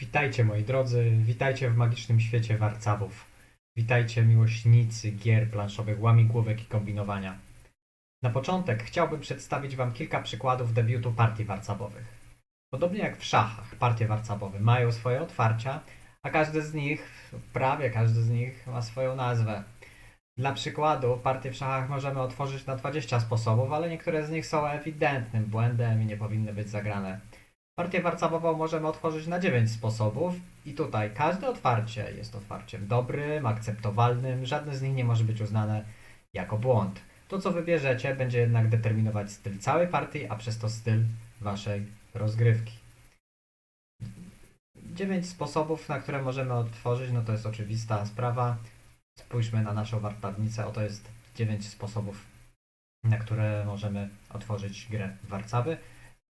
Witajcie moi drodzy, witajcie w magicznym świecie warcawów. Witajcie miłośnicy gier planszowych, łamigłówek i kombinowania. Na początek chciałbym przedstawić Wam kilka przykładów debiutu partii warcabowych. Podobnie jak w szachach, partie warcabowe mają swoje otwarcia, a każdy z nich, prawie każdy z nich ma swoją nazwę. Dla przykładu, partię w szachach możemy otworzyć na 20 sposobów, ale niektóre z nich są ewidentnym błędem i nie powinny być zagrane. Partię warcawową możemy otworzyć na 9 sposobów i tutaj każde otwarcie jest otwarciem dobrym, akceptowalnym, żadne z nich nie może być uznane jako błąd. To co wybierzecie będzie jednak determinować styl całej partii, a przez to styl waszej rozgrywki. 9 sposobów, na które możemy otworzyć, no to jest oczywista sprawa. Spójrzmy na naszą wartownicę, oto jest 9 sposobów, na które możemy otworzyć grę warcawy.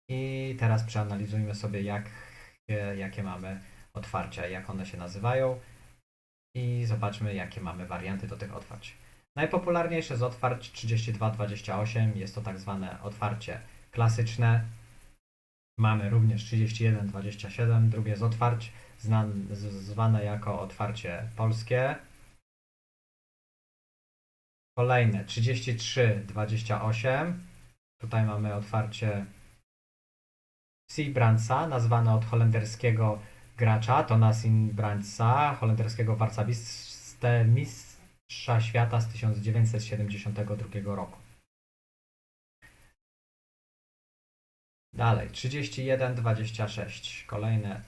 I teraz przeanalizujmy sobie, jak, jakie mamy otwarcia, jak one się nazywają i zobaczmy, jakie mamy warianty do tych otwarć. Najpopularniejsze z otwarć 3228 jest to tak zwane otwarcie klasyczne. Mamy również 3127, drugie z otwarć zwane jako otwarcie polskie. Kolejne 3328. Tutaj mamy otwarcie Siebrandsa, nazwane od holenderskiego gracza Tonasin Brandsa, holenderskiego warcabistę mistrza świata z 1972 roku. Dalej, 31-26. Kolejne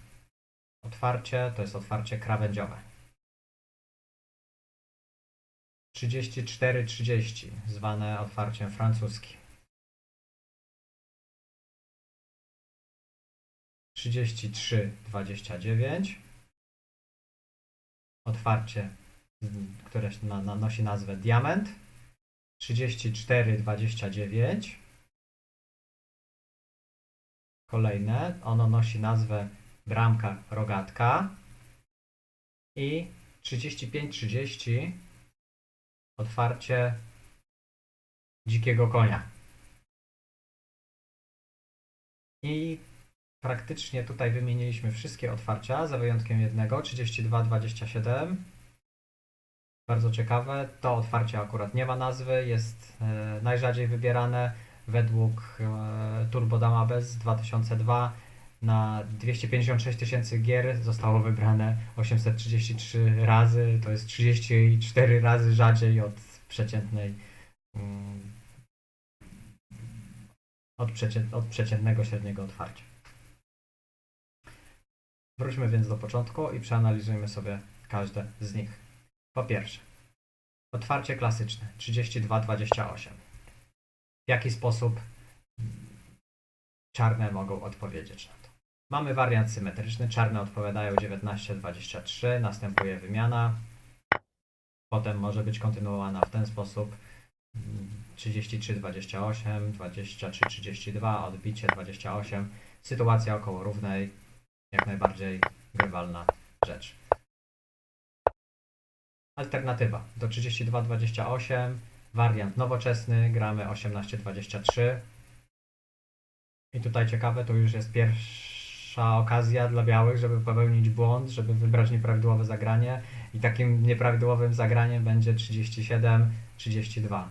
otwarcie to jest otwarcie krawędziowe. 34-30, zwane otwarciem francuskim. 33-29. Otwarcie, mm, które na, na, nosi nazwę Diament. 34-29. Kolejne, ono nosi nazwę Bramka Rogatka. I 35-30. Otwarcie Dzikiego Konia. I praktycznie tutaj wymieniliśmy wszystkie otwarcia, za wyjątkiem jednego, 3227. Bardzo ciekawe. To otwarcie akurat nie ma nazwy, jest e, najrzadziej wybierane według e, Turbo Damabes 2002. Na 256 tysięcy gier zostało wybrane 833 razy, to jest 34 razy rzadziej od przeciętnej mm, od, od przeciętnego średniego otwarcia. Wróćmy więc do początku i przeanalizujmy sobie każde z nich. Po pierwsze, otwarcie klasyczne 32-28. W jaki sposób czarne mogą odpowiedzieć na to? Mamy wariant symetryczny. Czarne odpowiadają 19-23, następuje wymiana. Potem może być kontynuowana w ten sposób. 33-28, 23-32, odbicie 28. Sytuacja około równej, jak najbardziej grywalna rzecz. Alternatywa do 32-28, wariant nowoczesny, gramy 18-23. I tutaj ciekawe, to już jest pierwsza okazja dla białych, żeby popełnić błąd, żeby wybrać nieprawidłowe zagranie. I takim nieprawidłowym zagraniem będzie 37-32.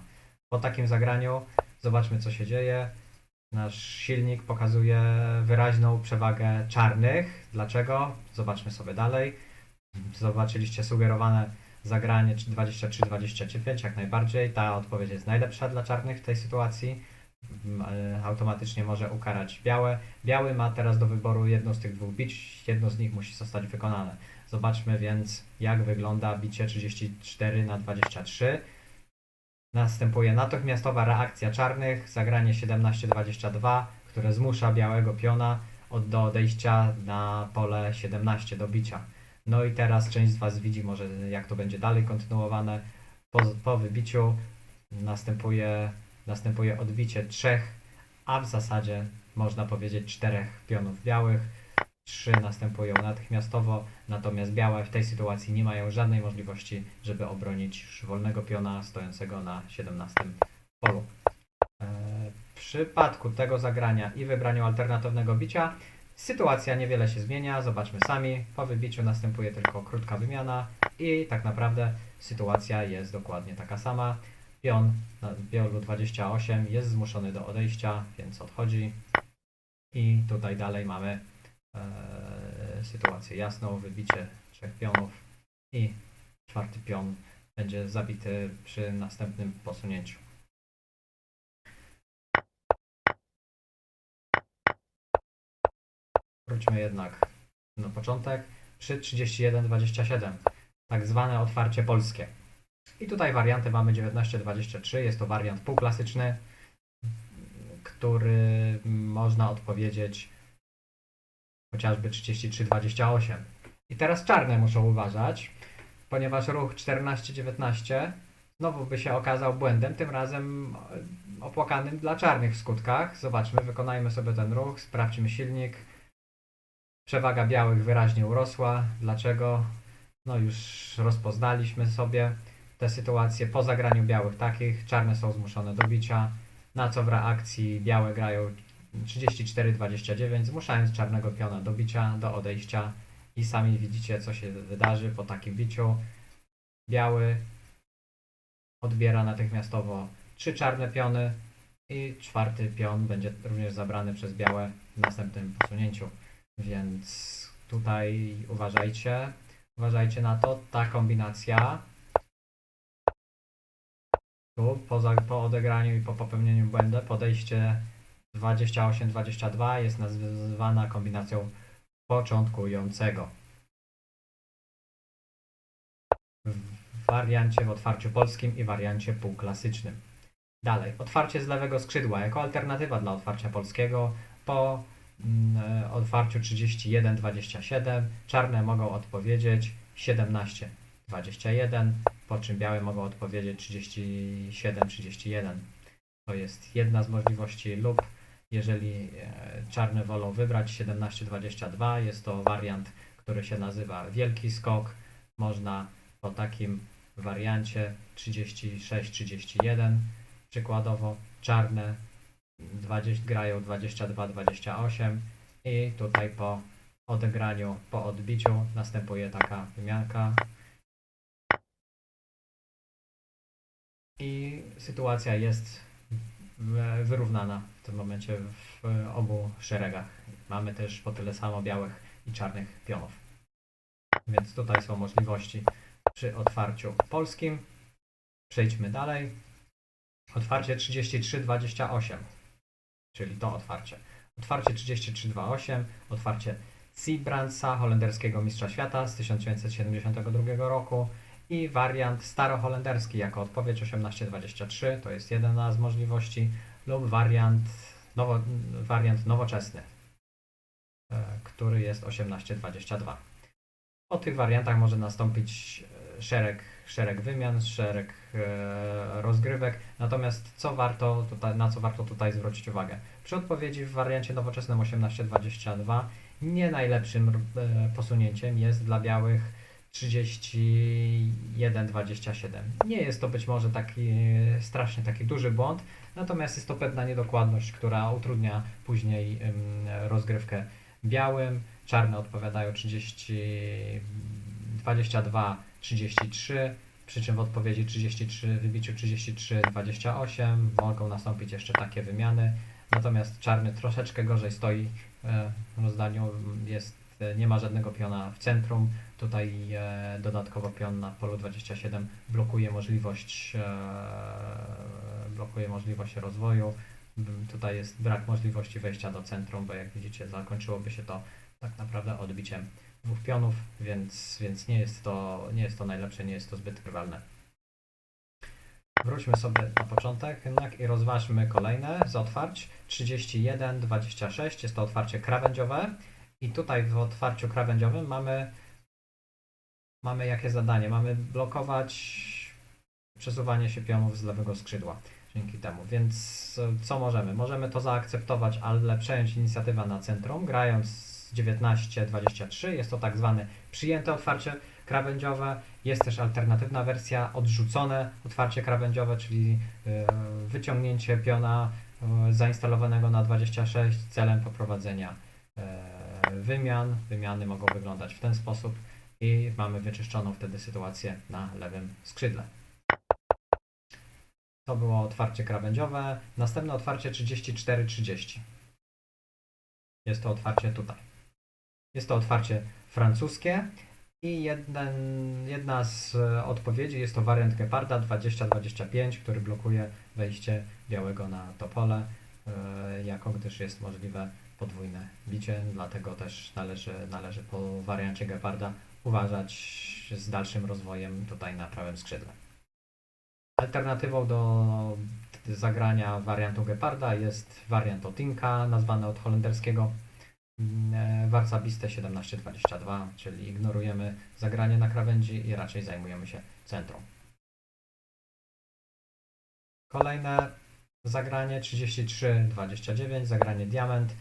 Po takim zagraniu zobaczmy, co się dzieje. Nasz silnik pokazuje wyraźną przewagę czarnych. Dlaczego? Zobaczmy sobie dalej. Zobaczyliście sugerowane zagranie 23-29, jak najbardziej. Ta odpowiedź jest najlepsza dla czarnych w tej sytuacji. Mm, e, Automatycznie może ukarać białe. Biały ma teraz do wyboru jedno z tych dwóch bić, jedno z nich musi zostać wykonane. Zobaczmy więc, jak wygląda bicie 34 na 23. Następuje natychmiastowa reakcja czarnych, zagranie 17-22, które zmusza białego piona od, do odejścia na pole 17 do bicia. No i teraz część z Was widzi może jak to będzie dalej kontynuowane. Po, po wybiciu następuje, następuje odbicie trzech, a w zasadzie można powiedzieć czterech pionów białych. Trzy następują natychmiastowo, natomiast białe w tej sytuacji nie mają żadnej możliwości, żeby obronić wolnego piona stojącego na 17 polu. E, W przypadku tego zagrania i wybraniu alternatywnego bicia Sytuacja niewiele się zmienia, zobaczmy sami. Po wybiciu następuje tylko krótka wymiana i tak naprawdę sytuacja jest dokładnie taka sama. Pion na biolu 28 jest zmuszony do odejścia, więc odchodzi. I tutaj dalej mamy sytuację jasną, wybicie trzech pionów i czwarty pion będzie zabity przy następnym posunięciu. Wróćmy jednak na początek. Przy 31-27, tak zwane otwarcie polskie. I tutaj warianty mamy 19-23, jest to wariant półklasyczny, który można odpowiedzieć chociażby 33-28. I teraz czarne muszą uważać, ponieważ ruch 14-19 znowu by się okazał błędem, tym razem e, opłakanym dla czarnych w skutkach. Zobaczmy, wykonajmy sobie ten ruch, sprawdźmy silnik. Przewaga białych wyraźnie urosła. Dlaczego? No już rozpoznaliśmy sobie te sytuacje po zagraniu białych takich. Czarne są zmuszone do bicia, na co w reakcji białe grają 34-29, zmuszając czarnego piona do bicia, do odejścia i sami widzicie, co się wydarzy po takim biciu. Biały odbiera natychmiastowo trzy czarne piony i czwarty pion będzie również zabrany przez białe w następnym posunięciu. Więc tutaj uważajcie, uważajcie na to. Ta kombinacja tu po, po odegraniu i po popełnieniu błędu podejście 28-22 jest nazywana kombinacją początkującego. W wariancie w otwarciu polskim i wariancie półklasycznym. Dalej, otwarcie z lewego skrzydła jako alternatywa dla otwarcia polskiego po mm, otwarciu 31-27 czarne mogą odpowiedzieć 17-21, po czym białe mogą odpowiedzieć 37-31. To jest jedna z możliwości lub jeżeli e, czarne wolą wybrać 17-22, jest to wariant, który się nazywa wielki skok. Można po takim wariancie 36-31 przykładowo czarne 20, grają 22-28 i tutaj po odegraniu, po odbiciu następuje taka wymianka i sytuacja jest wyrównana w tym momencie w obu szeregach. Mamy też po tyle samo białych i czarnych pionów. Więc tutaj są możliwości przy otwarciu polskim. Przejdźmy dalej. Otwarcie 33-28, czyli to otwarcie. Otwarcie 33-28, otwarcie Siebrandsa, holenderskiego mistrza świata z 1972 roku i wariant staroholenderski jako odpowiedź 1823, to jest jedna z możliwości, lub wariant, nowo, wariant nowoczesny, e, który jest 1822. Po tych wariantach może nastąpić e, szereg, szereg wymian, szereg e, rozgrywek. Natomiast co warto na co warto tutaj zwrócić uwagę? Przy odpowiedzi w wariancie nowoczesnym 1822 nie najlepszym posunięciem jest dla białych 31-27. Nie jest to być może taki strasznie taki duży błąd, natomiast jest to pewna niedokładność, która utrudnia później rozgrywkę białym. Czarne odpowiadają 30, 22, 33, przy czym w odpowiedzi 33, wybiciu 33, 28 mogą nastąpić jeszcze takie wymiany. Natomiast czarny troszeczkę gorzej stoi e, w rozdaniu, jest, nie ma żadnego piona w centrum. Tutaj e, dodatkowo pion na polu 27 blokuje możliwość, e, blokuje możliwość rozwoju. Mm, Tutaj jest brak możliwości wejścia do centrum, bo jak widzicie zakończyłoby się to tak naprawdę odbiciem dwóch pionów, więc, więc nie, jest to, nie jest to najlepsze, nie jest to zbyt rywalne. Wróćmy sobie na początek jednak i rozważmy kolejne z otwarć. 31, 26 jest to otwarcie krawędziowe i tutaj w otwarciu krawędziowym mamy, mamy jakie zadanie? Mamy blokować przesuwanie się pionów z lewego skrzydła dzięki temu. Więc co możemy? Możemy to zaakceptować, ale przejąć inicjatywę na centrum, grając 19-23. Jest to tak zwane przyjęte otwarcie krawędziowe. Jest też alternatywna wersja, odrzucone otwarcie krawędziowe, czyli e, wyciągnięcie piona e, zainstalowanego na 26 celem poprowadzenia wymian. Wymiany mogą wyglądać w ten sposób i mamy wyczyszczoną wtedy sytuację na lewym skrzydle. To było otwarcie krawędziowe. Następne otwarcie 34-30. Jest to otwarcie tutaj. Jest to otwarcie francuskie i jeden, jedna z odpowiedzi jest to wariant Geparda 2025, który blokuje wejście białego na to pole, e, jako gdyż jest możliwe podwójne bicie, dlatego też należy, należy po wariancie Geparda uważać z dalszym rozwojem tutaj na prawym skrzydle. Alternatywą do zagrania wariantu Geparda jest wariant Otinka, nazwany od holenderskiego mm, Warcabiste 1722, czyli ignorujemy zagranie na krawędzi i raczej zajmujemy się centrum. Kolejne zagranie 33-29, zagranie diament.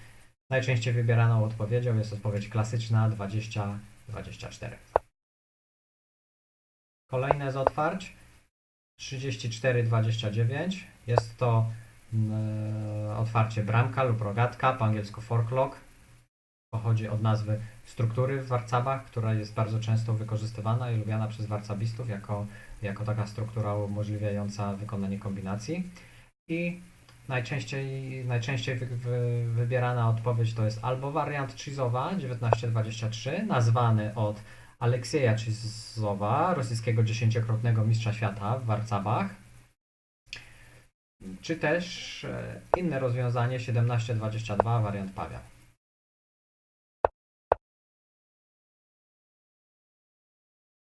Najczęściej wybieraną odpowiedzią jest odpowiedź klasyczna 20-24. Kolejne z otwarć 34-29. Jest to mm, otwarcie bramka lub rogatka, po angielsku forklock. Pochodzi od nazwy struktury w warcabach, która jest bardzo często wykorzystywana i lubiana przez warcabistów jako, jako taka struktura umożliwiająca wykonanie kombinacji. I najczęściej, najczęściej wy, wy, wybierana odpowiedź to jest albo wariant Chizowa 1923, nazwany od Aleksieja Chizowa, rosyjskiego dziesięciokrotnego mistrza świata w warcabach, czy też e, inne rozwiązanie 1722, wariant Pawia.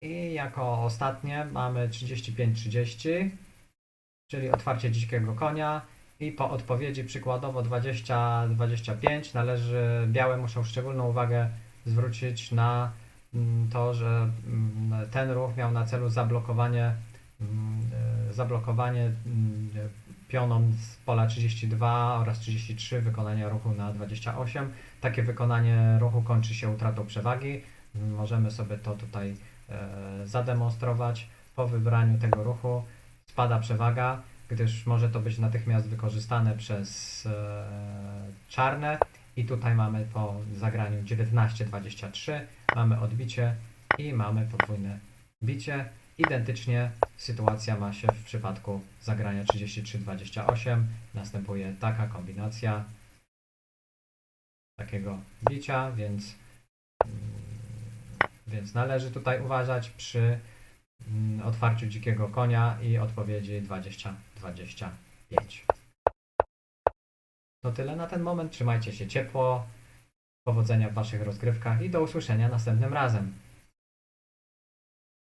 I jako ostatnie mamy 35-30, czyli otwarcie dzikiego konia. I po odpowiedzi przykładowo 20-25 należy, białe muszą szczególną uwagę zwrócić na mm, to, że mm, ten ruch miał na celu zablokowanie, mm, e, zablokowanie pionom z pola 32 oraz 33 wykonania ruchu na 28. Takie wykonanie ruchu kończy się utratą przewagi. Możemy sobie to tutaj e, zademonstrować. Po wybraniu tego ruchu spada przewaga, gdyż może to być natychmiast wykorzystane przez e, czarne. I tutaj mamy po zagraniu 19-23, mamy odbicie i mamy podwójne bicie. Identycznie sytuacja ma się w przypadku zagrania 33-28. Następuje taka kombinacja takiego bicia, więc, mm, więc należy tutaj uważać przy mm, otwarciu dzikiego konia i odpowiedzi 20-25. To tyle na ten moment. Trzymajcie się ciepło. Powodzenia w Waszych rozgrywkach i do usłyszenia następnym razem.